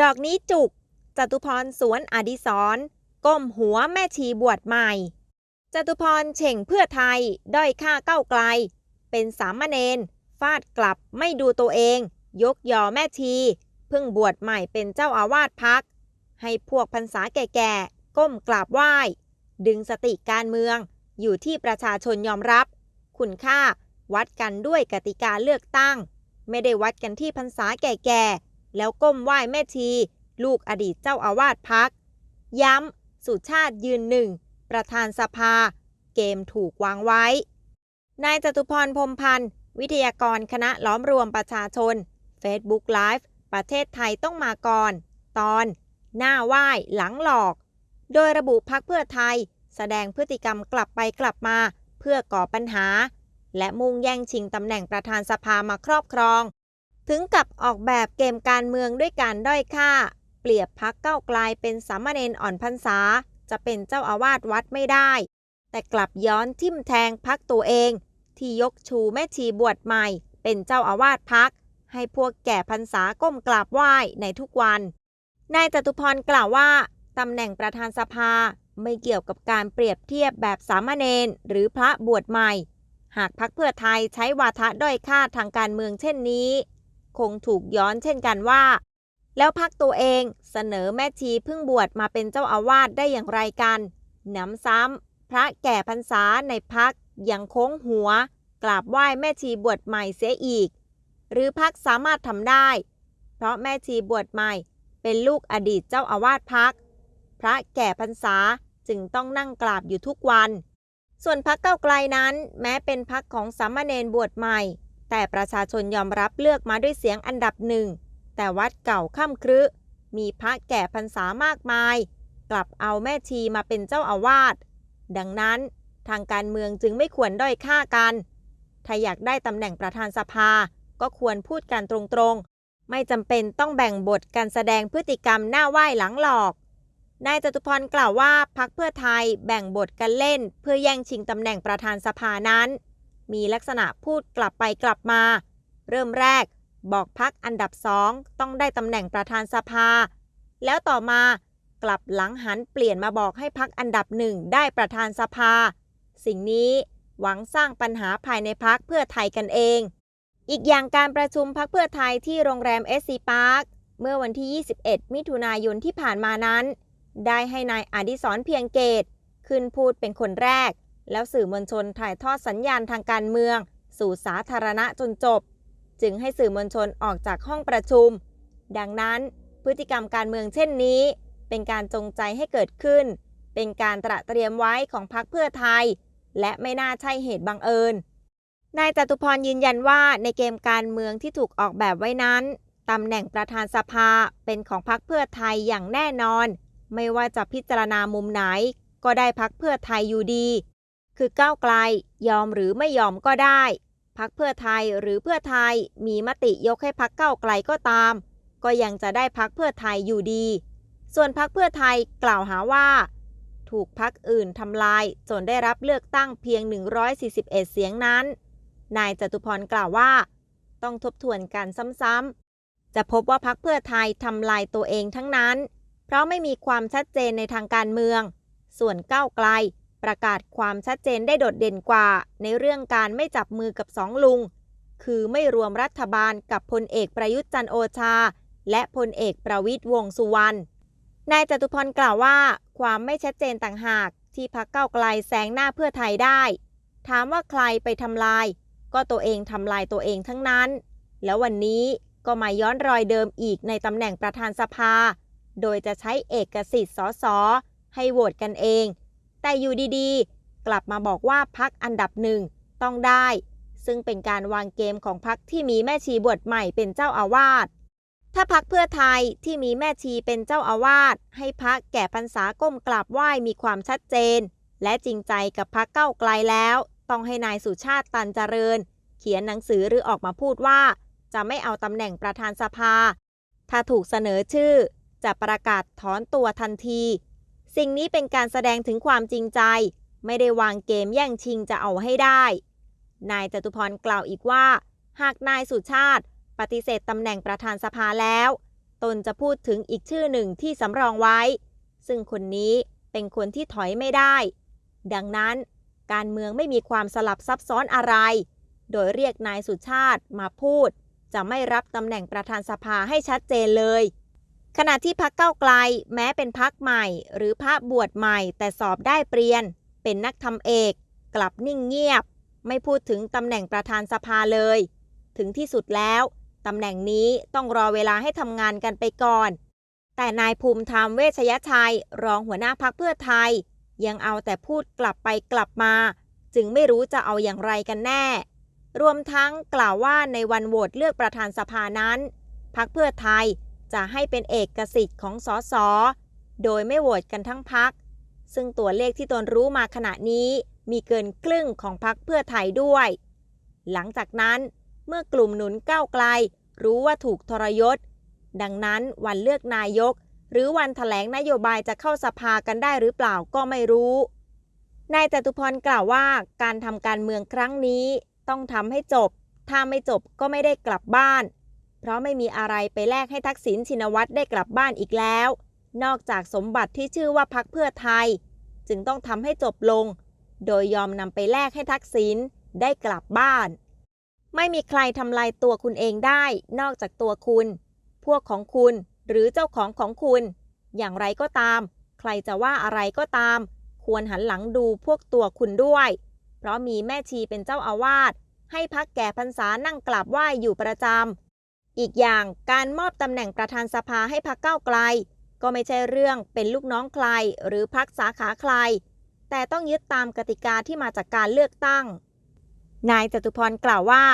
ดอกนี้จุก จตุพรสวนอดิศรก้มหัวแม่ชีบวชใหม่ จตุพรเฉ่งเพื่อไทย ด้อยค่าเก้าไกล เป็นสามเณรฟาดกลับไม่ดูตัวเอง ยกยอแม่ชี เพิ่งบวชใหม่เป็นเจ้าอาวาสพัก ให้พวกพรรษาแก่ๆ ก้มกราบไหว้ ดึงสติการเมือง อยู่ที่ประชาชนยอมรับ คุณค่าวัดกันด้วยกติกาเลือกตั้ง ไม่ได้วัดกันที่พรรษาแก่ๆ แล้วก้มไหว้แม่ชี ลูกอดีตเจ้าอาวาสพัก ย้ำ สุชาติยืนหนึ่ง ประธานสภา เกมถูกวางไว้ นายจตุพรพรมพันธ์ วิทยากรคณะล้อมรวมประชาชน Facebook Live ประเทศไทยต้องมาก่อน ตอน หน้าไหว้หลังหลอก โดยระบุพักเพื่อไทย แสดงพฤติกรรมกลับไปกลับมาเพื่อก่อปัญหา และมุ่งแย่งชิงตำแหน่งประธานสภามาครอบครอง ถึงกับออกแบบเกมการเมืองด้วยการด้อยค่า เปรียบพักเก้าไกลเป็นสามเณรอ่อนพรรษา จะเป็นเจ้าอาวาสวัดไม่ได้ แต่กลับย้อนทิมแทงพักตัวเอง ที่ยกชูแม่ชีบวชใหม่ เป็นเจ้าอาวาสพัก ให้พวกแก่พรรษาก้มกราบไหว้ในทุกวันนายจตุพรกล่าวว่าตำแหน่งประธานสภาไม่เกี่ยวกับการเปรียบเทียบแบบสามเณรหรือพระบวชใหม่ หากพักเพื่อไทยใช้วาทะด้อยค่าทางการเมืองเช่นนี้ คงถูกย้อนเช่นกันว่า แล้วพักตัวเองเสนอแม่ชีเพิ่งบวชมาเป็นเจ้าอาวาสได้อย่างไรกันหนำซ้ำพระแก่พรรษาในพักยังโค้งหัว กราบไหว้แม่ชีบวชใหม่เสียอีก หรือพักสามารถทำได้ เพราะแม่ชีบวชใหม่ เป็นลูกอดีตเจ้าอาวาสพัก พระแก่พรรษาจึงต้องนั่งกราบอยู่ทุกวัน ส่วนพักเก้าไกลนั้น แม้เป็นพักของสามเณรบวชใหม่ แต่ประชาชนยอมรับเลือกมาด้วยเสียงอันดับหนึ่ง แต่วัดเก่าค่ำครึมีพระแก่พรรษามากมาย กลับเอาแม่ชีมาเป็นเจ้าอาวาส ดังนั้นทางการเมืองจึงไม่ควรด้อยค่ากัน ถ้าอยากได้ตำแหน่งประธานสภา ก็ควรพูดกันตรงๆ ไม่จำเป็นต้องแบ่งบทการแสดงพฤติกรรมหน้าไหว้หลังหลอก นายจตุพรกล่าวว่าพักเพื่อไทยแบ่งบทกันเล่น เพื่อแย่งชิงตำแหน่งประธานสภานั้น มีลักษณะพูดกลับไปกลับมา เริ่มแรก บอกพักอันดับสองต้องได้ตำแหน่งประธานสภา แล้วต่อมากลับหลังหันเปลี่ยนมาบอกให้พักอันดับหนึ่งได้ประธานสภา สิ่งนี้หวังสร้างปัญหาภายในพักเพื่อไทยกันเอง อีกอย่างการประชุมพักเพื่อไทยที่โรงแรมเอสซีพาร์คเมื่อวันที่ 21 มิถุนายนที่ผ่านมานั้น ได้ให้นายอดิศรเพียงเกต ขึ้นพูดเป็นคนแรก แล้วสื่อมวลชนถ่ายทอดสัญญาณทางการเมือง สู่สาธารณะจนจบ จึงให้สื่อมวลชนออกจากห้องประชุม ดังนั้นพฤติกรรมการเมืองเช่นนี้ เป็นการจงใจให้เกิดขึ้น เป็นการตระเตรียมไว้ของพรรคเพื่อไทย และไม่น่าใช่เหตุบังเอิญนายจตุพรยืนยันว่าในเกมการเมืองที่ถูกออกแบบไว้นั้นตำแหน่งประธานสภาเป็นของพรรคเพื่อไทยอย่างแน่นอน ไม่ว่าจะพิจารณามุมไหน ก็ได้พักเพื่อไทยอยู่ดี คือก้าวไกลยอมหรือไม่ยอมก็ได้ พักเพื่อไทยหรือเพื่อไทยมีมติยกให้พักก้าวไกลก็ตาม ก็ยังจะได้พักเพื่อไทยอยู่ดี ส่วนพักเพื่อไทยกล่าวหาว่า ถูกพักอื่นทำลายจนได้รับเลือกตั้งเพียง 141 เสียงนั้น นายจตุพรกล่าวว่า ต้องทบทวนกันซ้ำๆจะพบว่าพักเพื่อไทยทำลายตัวเองทั้งนั้น เพราะไม่มีความชัดเจนในทางการเมือง ส่วนก้าวไกล ประกาศความชัดเจนได้โดดเด่นกว่า ในเรื่องการไม่จับมือกับสองลุง คือไม่รวมรัฐบาลกับพลเอกประยุทธ์จันโอชา และพลเอกประวิตยวงสุวรรณ นายจตุพรกล่าวว่า ความไม่ชัดเจนต่างหากที่พักเก้าไกลแซงหน้าเพื่อไทยได้ ถามว่าใครไปทำลาย ก็ตัวเองทำลายตัวเองทั้งนั้น แล้ววันนี้ก็มาย้อนรอยเดิมอีกในตำแหน่งประธานสภา โดยจะใช้เอกสิทธิ์สสให้โหวตกันเอง แต่อยู่ดีๆ กลับมาบอกว่าพักอันดับหนึ่งต้องได้ ซึ่งเป็นการวางเกมของพักที่มีแม่ชีบวชใหม่เป็นเจ้าอาวาสถ้าพักเพื่อไทยที่มีแม่ชีเป็นเจ้าอาวาสให้พักแก่พรรษาก้มกราบไหว้มีความชัดเจน และจริงใจกับพักเก้าไกลแล้ว ต้องให้นายสุชาติตันเจริญ เขียนหนังสือหรือออกมาพูดว่า จะไม่เอาตำแหน่งประธานสภา ถ้าถูกเสนอชื่อ จะประกาศถอนตัวทันที สิ่งนี้เป็นการแสดงถึงความจริงใจ ไม่ได้วางเกมแย่งชิงจะเอาให้ได้ นายจตุพรกล่าวอีกว่า หากนายสุชาติ ปฏิเสธตำแหน่งประธานสภาแล้ว ตนจะพูดถึงอีกชื่อหนึ่งที่สำรองไว้ ซึ่งคนนี้เป็นคนที่ถอยไม่ได้ ดังนั้น การเมืองไม่มีความสลับซับซ้อนอะไร โดยเรียกนายสุชาติมาพูด จะไม่รับตำแหน่งประธานสภาให้ชัดเจนเลย ขณะที่พักเก้าไกลแม้เป็นพักใหม่ หรือพระบวชใหม่ แต่สอบได้เปลี่ยน เป็นนักทำเอก กลับนิ่งเงียบ ไม่พูดถึงตำแหน่งประธานสภาเลย ถึงที่สุดแล้วตำแหน่งนี้ต้องรอเวลาให้ทำงานกันไปก่อน แต่นายภูมิธรรมเวชยชัย รองหัวหน้าพักเพื่อไทย ยังเอาแต่พูดกลับไปกลับมา จึงไม่รู้จะเอาอย่างไรกันแน่ รวมทั้งกล่าวว่าในวันโหวตเลือกประธานสภานั้น พักเพื่อไทย จะให้เป็นเอกสิทธิ์ของสสโดยไม่โหวตกันทั้งพัก ซึ่งตัวเลขที่ตนรู้มาขณะนี้มีเกินครึ่งของพักเพื่อไทยด้วย หลังจากนั้นเมื่อกลุ่มหนุนก้าวไกล รู้ว่าถูกทรยศ ดังนั้นวันเลือกนายก หรือวันถแถลงนโยบายจะเข้าสภากันได้หรือเปล่าก็ไม่รู้ นายจตุพรกล่าวว่าการทำการเมืองครั้งนี้ ต้องทำให้จบ ถ้าไม่จบก็ไม่ได้กลับบ้าน เพราะไม่มีอะไรไปแลกให้ทักษิณชินวัตรได้กลับบ้านอีกแล้ว นอกจากสมบัติที่ชื่อว่าพักเพื่อไทย จึงต้องทำให้จบลง โดยยอมนำไปแลกให้ทักษิณได้กลับบ้าน ไม่มีใครทำลายตัวคุณเองได้ นอกจากตัวคุณ พวกของคุณหรือเจ้าของของคุณ อย่างไรก็ตาม ใครจะว่าอะไรก็ตาม ควรหันหลังดูพวกตัวคุณด้วย เพราะมีแม่ชีเป็นเจ้าอาวาสให้พักแก่พรรษานั่งกราบไหว้อยู่ประจำ อีกอย่างการมอบตำแหน่งประธานสภาให้พักเก้าวไกล ก็ไม่ใช่เรื่องเป็นลูกน้องใครหรือพักสาขาใคร แต่ต้องยึดตามกติกาที่มาจากการเลือกตั้ง นายจตุพรกล่าวว่า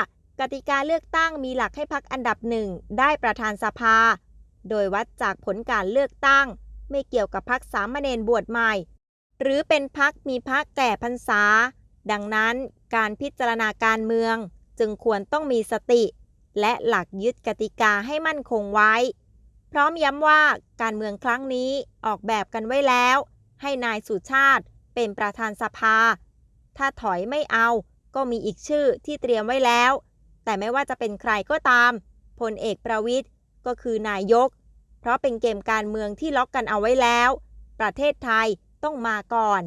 กติกาเลือกตั้งมีหลักให้พักอันดับหนึ่งได้ประธานสภา โดยวัดจากผลการเลือกตั้ง ไม่เกี่ยวกับพักสามเณรบวชใหม่ หรือเป็นพักมีพักแก่พรรษา ดังนั้นการพิจารณาการเมืองจึงควรต้องมีสติ และหลักยึดกติกาให้มั่นคงไว้ พร้อมย้ำว่าการเมืองครั้งนี้ออกแบบกันไว้แล้ว ให้นายสุชาติเป็นประธานสภา ถ้าถอยไม่เอาก็มีอีกชื่อที่เตรียมไว้แล้ว แต่ไม่ว่าจะเป็นใครก็ตามพลเอกประวิทย์ก็คือนายก เพราะเป็นเกมการเมืองที่ล็อกกันเอาไว้แล้ว ประเทศไทยต้องมาก่อน